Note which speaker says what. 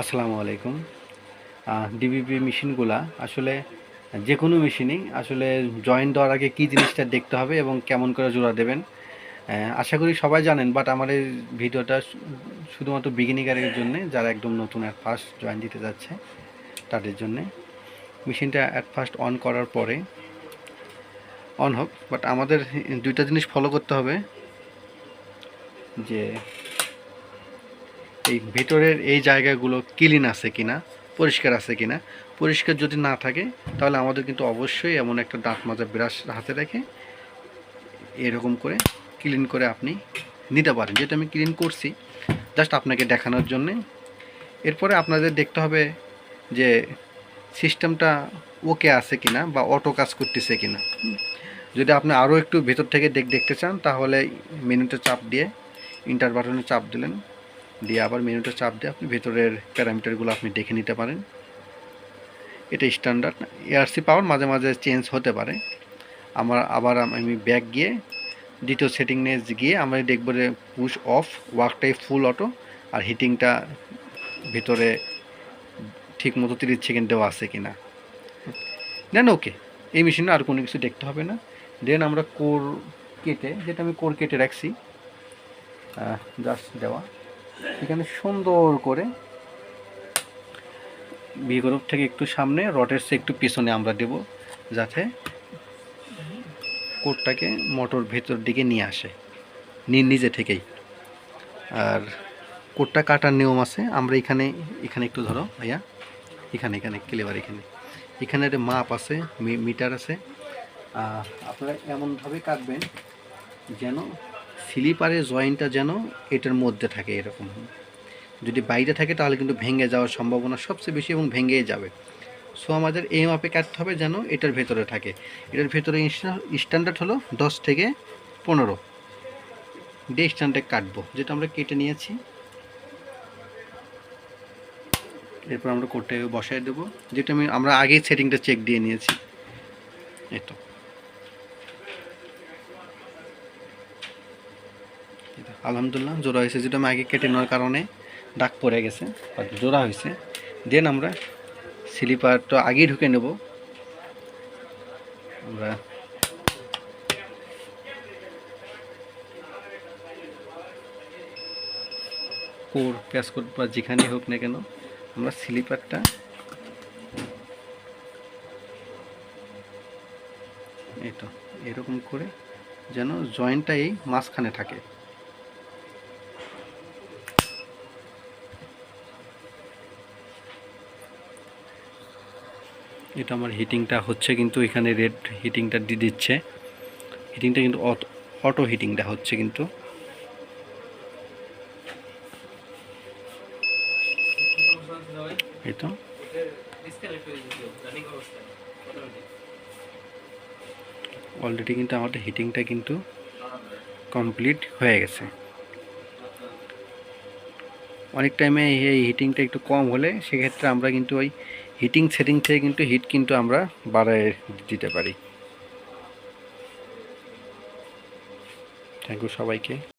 Speaker 1: আসসালামু আলাইকুম। ডিবিপি মেশিনগুলা আসলে যে কোনো মেশিনই আসলে জয়েন দেওয়ার আগে কী জিনিসটা দেখতে হবে এবং কেমন করে জোড়া দেবেন আশা করি সবাই জানেন বাট আমার এই ভিডিওটা শুধুমাত্র বিগিনিকারের জন্যে, যারা একদম নতুন অ্যাট ফার্স্ট জয়েন দিতে যাচ্ছে, তাদের জন্যে। মেশিনটা অ্যাট ফার্স্ট অন করার পরে অন হোক বাট আমাদের দুইটা জিনিস ফলো করতে হবে, যে এই ভেতরের এই জায়গাগুলো ক্লিন আছে কিনা, পরিষ্কার আছে কিনা, পরিষ্কার যদি না থাকে, তাহলে আমাদের কিন্তু অবশ্যই এমন একটা দাঁত মাজা ব্রাশ হাতে রেখে এরকম করে ক্লিন করে আপনি নিতে পারেন। যেটা আমি ক্লিন করছি জাস্ট আপনাকে দেখানোর জন্যে। এরপরে আপনাদের দেখতে হবে যে সিস্টেমটা ওকে আছে কিনা বা অটো কাজ করতেছে কিনা। যদি আপনি আরও একটু ভেতর থেকে দেখ, দেখতে চান, তাহলে মেনুতে চাপ দিয়ে ইন্টার বাটনে চাপ দিলেন। দিয়ে আবার মেনুটা চাপ দিয়ে আপনি ভেতরের প্যারামিটারগুলো আপনি দেখে নিতে পারেন। এটা স্ট্যান্ডার্ড এআরসি পাওয়ার মাঝে মাঝে চেঞ্জ হতে পারে। আমার আবার আমি ব্যাক গিয়ে দ্বিতীয় সেটিং নিয়ে গিয়ে আমরা দেখব যে পুশ অফ ওয়ার্কটাই ফুল অটো আর হিটিংটা ভেতরে ঠিক মতো তিরিশ সেকেন্ড দেওয়া আছে কি না দেন ওকে এই মেশিনে আর কোনো কিছু দেখতে হবে না। দেন আমরা কোর কেটে যেটা আমি কোর কেটে রাখছি জাস্ট দেওয়া। এখানে সুন্দর করে বি থেকে একটু সামনে, রডের সে একটু পিছনে আমরা দেব, যাতে কোটটাকে মোটর ভেতর দিকে নিয়ে আসে নিজে থেকেই। আর কোটটা কাটার নিয়ম আছে, আমরা এখানে এখানে একটু ধরো ভাইয়া, এখানে এখানে, ক্লেবার এখানে। এখানে একটা মাপ আছে মিটার আছে। আপনারা এমনভাবে কাটবেন যেন স্লিপারের জয়েন্টটা যেন এটার মধ্যে থাকে এরকম। যদি বাইরে থাকে তাহলে কিন্তু ভেঙে যাওয়ার সম্ভাবনা সবচেয়ে বেশি এবং ভেঙেই যাবে। সো আমাদের এই মাপে কাটতে হবে যেন এটার ভেতরে থাকে। এটার ভেতরে স্ট্যান্ডার্ড হলো দশ থেকে পনেরো। দিয়ে স্ট্যান্ডার্ড কাটবো, যেটা আমরা কেটে নিয়েছি। এরপর আমরা কোটটাকে বসায় দেবো, যেটা আমি, আমরা আগেই সেটিংটা চেক দিয়ে নিয়েছি। এই আলহামদুলিল্লাহ জোড়া হয়েছে, যেটা আমি আগে কেটে নেওয়ার কারণে দাগ পড়ে গেছে জোড়া হয়েছে। দেন আমরা স্লিপারটা আগেই ঢুকে নেব। আমরা কোর প্যাসকোট বা যেখানে হোক না কেন, আমরা স্লিপারটা এই তো, এরকম করে যেন জয়েন্টটা এই মাঝখানে থাকে। এটা আমার হিটিংটা হচ্ছে কিন্তু এখানে রেড হিটিংটা দিয়ে দিচ্ছে। হিটিংটা কিন্তু অটো হিটিংটা হচ্ছে কিন্তু। এই তো। অলরেডি কিন্তু আমাদের হিটিংটা কিন্তু কমপ্লিট হয়ে গেছে। অনেক টাইমে এই হিটিংটা একটু কম হলে সেক্ষেত্রে আমরা কিন্তু ওই হিটিং সেটিং থেকে কিন্তু হিট কিন্তু আমরা বাড়ায় দিতে পারি। থ্যাংক ইউ সবাইকে।